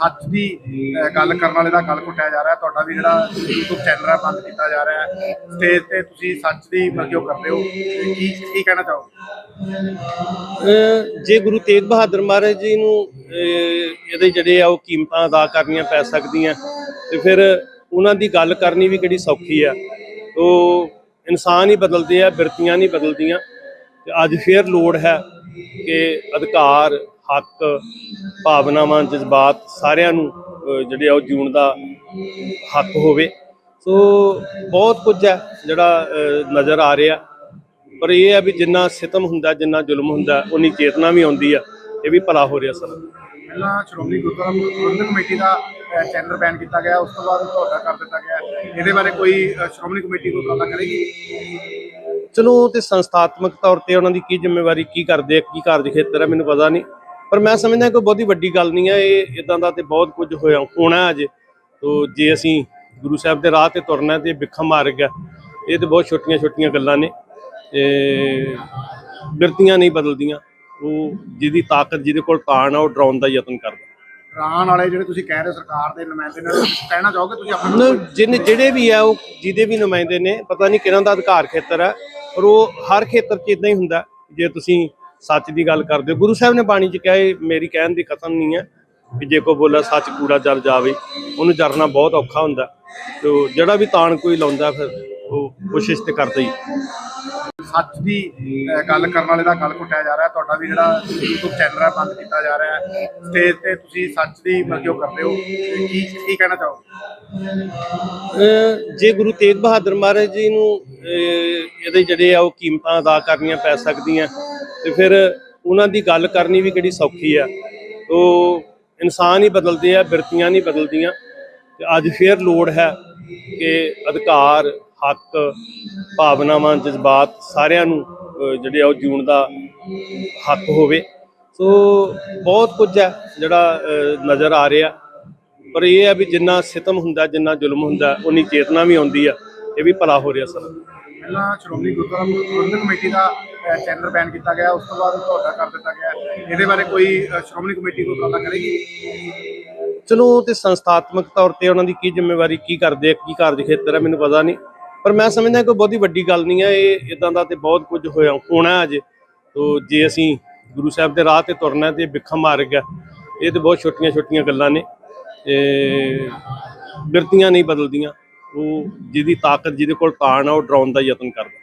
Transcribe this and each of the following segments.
ਸੱਚ ਦੀ ਗੱਲ ਕਰਨ ਵਾਲੇ ਦਾ ਗੱਲ ਘੁੱਟਿਆ ਜਾ ਰਿਹਾ। ਤੁਹਾਡਾ ਵੀ ਜਿਹੜਾ YouTube ਚੈਨਲ ਹੈ, ਬੰਦ ਕੀਤਾ ਜਾ ਰਿਹਾ ਹੈ। ਸਟੇਜ ਤੇ ਤੁਸੀਂ ਸੱਚ ਦੀ ਵਰਗਿਓ ਕਰਦੇ ਹੋ। ਕੀ ਕੀ ਕਹਿਣਾ ਚਾਹੋਗੇ? ਜੇ ਗੁਰੂ ਤੇਗ ਬਹਾਦਰ ਮਹਾਰਾਜ ਜੀ ਨੂੰ ਇਹਦੇ ਜਿਹੜੇ ਆ ਉਹ ਕੀਮਤਾਂ ਅਦਾ ਕਰਨੀਆਂ ਪੈ ਸਕਦੀਆਂ, ਤੇ ਫਿਰ ਉਹਨਾਂ ਦੀ ਗੱਲ ਕਰਨੀ ਵੀ ਕਿਹੜੀ ਸੌਖੀ ਆ। ਉਹ ਇਨਸਾਨ ਹੀ ਬਦਲਦੇ ਆ, ਬਿਰਤੀਆਂ ਨਹੀਂ ਬਦਲਦੀਆਂ। ਤੇ ਅੱਜ ਫੇਰ ਲੋੜ ਹੈ ਕਿ ਅਧਿਕਾਰ ਹੱਕ ਭਾਵਨਾਵਾਂ ਜਜ਼ਬਾਤ ਸਾਰਿਆਂ ਨੂੰ ਜਿਹੜੇ ਆ ਉਹ ਜਿਉਣ ਦਾ ਹੱਕ ਹੋਵੇ। ਸੋ ਬਹੁਤ ਕੁਝ ਹੈ ਜਿਹੜਾ ਨਜ਼ਰ ਆ ਰਿਹਾ। ਪਰ ਇਹ ਹੈ ਵੀ ਜਿੰਨਾ ਸਿਤਮ ਹੁੰਦਾ ਜਿੰਨਾ ਜ਼ੁਲਮ ਹੁੰਦਾ ਉਨੀ ਚੇਤਨਾ ਵੀ ਆਉਂਦੀ ਆ। ਇਹ ਵੀ ਭਲਾ ਹੋ ਰਿਹਾ ਸਰ। ਪਹਿਲਾਂ ਸ਼੍ਰੋਮਣੀ ਗੁਰਦੁਆਰਾ ਪ੍ਰਬੰਧਕ ਕਮੇਟੀ ਦਾ ਚੈਨਲ ਬੈਨ ਕੀਤਾ ਗਿਆ। ਉਸ ਤੋਂ ਬਾਅਦ ਤੁਹਾਡਾ ਕਰ ਦਿੱਤਾ ਗਿਆ। ਇਹਦੇ ਬਾਰੇ ਕੋਈ ਸ਼੍ਰੋਮਣੀ ਕਮੇਟੀ ਕੋਈ ਗੱਲ ਕਰੇਗੀ? ਚਲੋ ਤੇ ਸੰਸਥਾਤਮਕ ਤੌਰ ਤੇ ਉਹਨਾਂ ਦੀ ਕੀ ਜ਼ਿੰਮੇਵਾਰੀ ਕੀ ਕਰਦੇ ਆ ਕੀ ਕਾਰਜ ਖੇਤਰ ਹੈ ਮੈਨੂੰ ਪਤਾ ਨਹੀਂ। ਪਰ ਮੈਂ ਸਮਝਦਾ ਕੋਈ ਬਹੁਤੀ ਵੱਡੀ ਗੱਲ ਨਹੀਂ ਹੈ ਇਹ ਇਦਾਂ ਦਾ ਤੇ ਬਹੁਤ ਕੁਝ ਹੋਇਆ ਹੋਣਾ ਅਜੇ। ਤੋ ਜੇ ਅਸੀਂ ਗੁਰੂ ਸਾਹਿਬ ਦੇ ਰਾਹ ਤੇ ਤੁਰਨਾ ਤੇ ਵਿਖਾ ਮਾਰ ਗਿਆ ਇਹ ਤੇ ਬਹੁਤ ਛੋਟੀਆਂ ਛੋਟੀਆਂ ਗੱਲਾਂ ਨੇ ਤੇ ਬਿਰਤੀਆਂ ਨਹੀਂ ਬਦਲਦੀਆਂ ਉਹ ਜਿਹਦੀ ਤਾਕਤ ਜਿਹਦੇ ਕੋਲ ਤਾਣ ਆ ਉਹ ਡਰਾਉਣ ਦਾ ਯਤਨ ਕਰਦਾ। ਰਾਣ ਵਾਲੇ ਜਿਹੜੇ ਤੁਸੀਂ ਕਹਿ ਰਹੇ ਹੋ ਸਰਕਾਰ ਦੇ ਨੁਮਾਇੰਦੇ ਨੇ ਕਹਿਣਾ ਚਾਹੋਗੇ ਤੁਸੀਂ ਆਪਣੇ ਜਿਹਨੇ ਜਿਹੜੇ ਵੀ ਆ ਉਹ ਜਿਹਦੇ ਵੀ ਨੁਮਾਇੰਦੇ ਨੇ ਪਤਾ ਨਹੀਂ ਕਿਹਨਾਂ ਦਾ ਅਧਿਕਾਰ ਖੇਤਰ ਹੈ ਪਰ ਉਹ ਹਰ ਖੇਤਰ 'ਚ ਇਦਾਂ ਹੀ ਹੁੰਦਾ ਜੇ ਤੁਸੀਂ ਸੱਚ ਦੀ ਗੱਲ ਕਰਦੇ ਹੋ। ਗੁਰੂ ਸਾਹਿਬ ਨੇ ਬਾਣੀ 'ਚ ਕਿਹਾ ਇਹ ਮੇਰੀ ਕਹਿਣ ਦੀ ਕਥਨ ਨਹੀਂ ਹੈ ਕਿ ਜੇ ਕੋ ਬੋਲਾ ਸੱਚ ਕੂੜਾ ਜਲ ਜਾਵੇ ਉਹਨੂੰ ਜਰਨਾ ਬਹੁਤ ਔਖਾ ਹੁੰਦਾ ਤੇ ਜਿਹੜਾ ਵੀ ਤਾਣ ਕੋਈ ਲਾਉਂਦਾ ਫਿਰ ਉਹ ਕੋਸ਼ਿਸ਼ ਤੇ ਕਰਦਾ ਹੀ ਸੱਚ ਦੀ ਗੱਲ ਕਰਨ ਵਾਲੇ ਦਾ ਗੱਲ ਘੁੱਟਿਆ ਜਾ ਰਿਹਾ ਤੁਹਾਡਾ ਵੀ ਜਿਹੜਾ YouTube ਚੈਨਲ ਹੈ ਬੰਦ ਕੀਤਾ ਜਾ ਰਿਹਾ ਹੈ। ਸਟੇਜ ਤੇ ਤੁਸੀਂ ਸੱਚ ਦੀ ਵਰਗਿਓ ਕਰਦੇ ਹੋ। ਕੀ ਕੀ ਕਹਿਣਾ ਅਹ ਜੇ ਗੁਰੂ ਤੇਗ ਬਹਾਦਰ ਮਹਾਰਾਜ ਜੀ ਨੂੰ ਇਹਦੇ ਜਿਹੜੇ ਆ ਉਹ ਕੀਮਤਾਂ ਅਦਾ ਕਰਨੀਆਂ ਪੈ ਸਕਦੀਆਂ। ਤੇ ਫਿਰ ਉਹਨਾਂ ਦੀ ਗੱਲ ਕਰਨੀ ਵੀ ਕਿਹੜੀ ਸੌਖੀ ਆ। ਉਹ ਇਨਸਾਨ ਹੀ ਬਦਲਦੇ ਆ, ਬਿਰਤੀਆਂ ਨਹੀਂ ਬਦਲਦੀਆਂ। ਤੇ ਅੱਜ ਫੇਰ ਲੋੜ ਹੈ ਕਿ ਅਧਿਕਾਰ, ਹੱਕ, ਭਾਵਨਾਵਾਂ, ਜਜ਼ਬਾਤ ਸਾਰਿਆਂ ਨੂੰ ਜਿਹੜੇ ਆ ਉਹ ਜਿਉਣ ਦਾ ਹੱਕ ਹੋਵੇ। ਸੋ ਬਹੁਤ ਕੁਝ ਹੈ ਜਿਹੜਾ ਨਜ਼ਰ ਆ ਰਿਹਾ। ਪਰ ਇਹ ਹੈ ਵੀ ਜਿੰਨਾ ਸਿਤਮ ਹੁੰਦਾ, ਜਿੰਨਾ ਜ਼ੁਲਮ ਹੁੰਦਾ ਉਨੀ ਚੇਤਨਾ ਵੀ ਆਉਂਦੀ ਆ। ਇਹ ਵੀ ਭਲਾ ਹੋ ਰਿਹਾ ਸਰ। ਪਹਿਲਾਂ ਸ਼੍ਰੋਮਣੀ ਗੁਰਦੁਆਰਾ ਪ੍ਰਬੰਧਕ ਕਮੇਟੀ ਦਾ ਚੈਨਲ ਬੈਨ ਕੀਤਾ ਗਿਆ, ਉਸ ਤੋਂ ਬਾਅਦ ਤੁਹਾਡਾ ਕਰ ਦਿੱਤਾ ਗਿਆ। ਇਹਦੇ ਬਾਰੇ ਕੋਈ ਸ਼੍ਰੋਮਣੀ ਕਮੇਟੀ ਕੋਈ ਗੱਲ ਕਰੇਗੀ? ਚਲੋ ਤੇ ਸੰਸਥਾਤਮਕ ਤੌਰ ਤੇ ਉਹਨਾਂ ਦੀ ਕੀ ਜ਼ਿੰਮੇਵਾਰੀ, ਕੀ ਕਰਦੇ ਆ, ਕੀ ਕਾਰਜ ਖੇਤਰ ਹੈ ਮੈਨੂੰ ਪਤਾ ਨਹੀਂ। ਪਰ ਮੈਂ ਸਮਝਦਾ ਕੋਈ ਬਹੁਤੀ ਵੱਡੀ ਗੱਲ ਨਹੀਂ ਹੈ ਇਹ ਇਦਾਂ ਦਾ ਤੇ ਬਹੁਤ ਕੁਝ ਹੋਇਆ, ਹੋਣਾ ਅਜੇ। ਤੋ, ਜੇ ਅਸੀਂ ਗੁਰੂ ਸਾਹਿਬ ਦੇ ਰਾਹ ਤੇ ਤੁਰਨਾ ਤੇ ਵਿਖਾ ਮਾਰਗ ਹੈ ਇਹ ਤੇ ਬਹੁਤ ਛੋਟੀਆਂ ਛੋਟੀਆਂ ਗੱਲਾਂ ਨੇ। ਤੇ ਬਿਰਤੀਆਂ ਨਹੀਂ ਬਦਲਦੀਆਂ, ਉਹ ਜਿਹਦੀ ਤਾਕਤ ਜਿਹਦੇ ਕੋਲ ਤਾਣ ਆ, ਉਹ ਡਰਾਉਣ ਦਾ ਯਤਨ ਕਰਦਾ।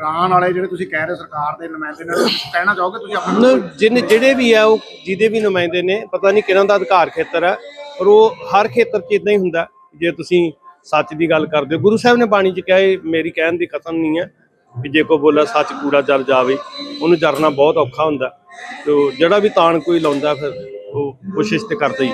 ਰਾਣ ਵਾਲੇ ਜਿਹੜੇ ਤੁਸੀਂ ਕਹਿ ਰਹੇ ਹੋ ਸਰਕਾਰ ਦੇ ਨੁਮਾਇੰਦੇ ਨੇ ਕਹਿਣਾ ਚਾਹੋਗੇ ਤੁਸੀਂ ਆਪਣੇ ਨਾ, ਜਿਹੜੇ ਵੀ ਆ ਉਹ ਜਿਹਦੇ ਵੀ ਨੁਮਾਇੰਦੇ ਨੇ ਪਤਾ ਨਹੀਂ ਕਿਹਨਾਂ ਦਾ ਅਧਿਕਾਰ ਖੇਤਰ ਹੈ ਪਰ ਉਹ ਹਰ ਖੇਤਰ 'ਚ ਇਦਾਂ ਹੀ ਹੁੰਦਾ ਜੇ ਤੁਸੀਂ ਸੱਚ ਦੀ ਗੱਲ ਕਰਦੇ ਹੋ। ਗੁਰੂ ਸਾਹਿਬ ਨੇ ਬਾਣੀ 'ਚ ਕਿਹਾ ਇਹ ਮੇਰੀ ਕਹਿਣ ਦੀ ਕਥਨ ਨਹੀਂ ਹੈ ਕਿ ਜੇ ਕੋ ਬੋਲਾ ਸੱਚ ਕੂੜਾ ਜਲ ਜਾਵੇ ਉਹਨੂੰ ਜਰਨਾ ਬਹੁਤ ਔਖਾ ਹੁੰਦਾ ਤੇ ਜਿਹੜਾ ਵੀ ਤਾਣ ਕੋਈ ਲਾਉਂਦਾ ਫਿਰ ਉਹ ਕੋਸ਼ਿਸ਼ ਤੇ ਕਰਦਾ ਹੀ।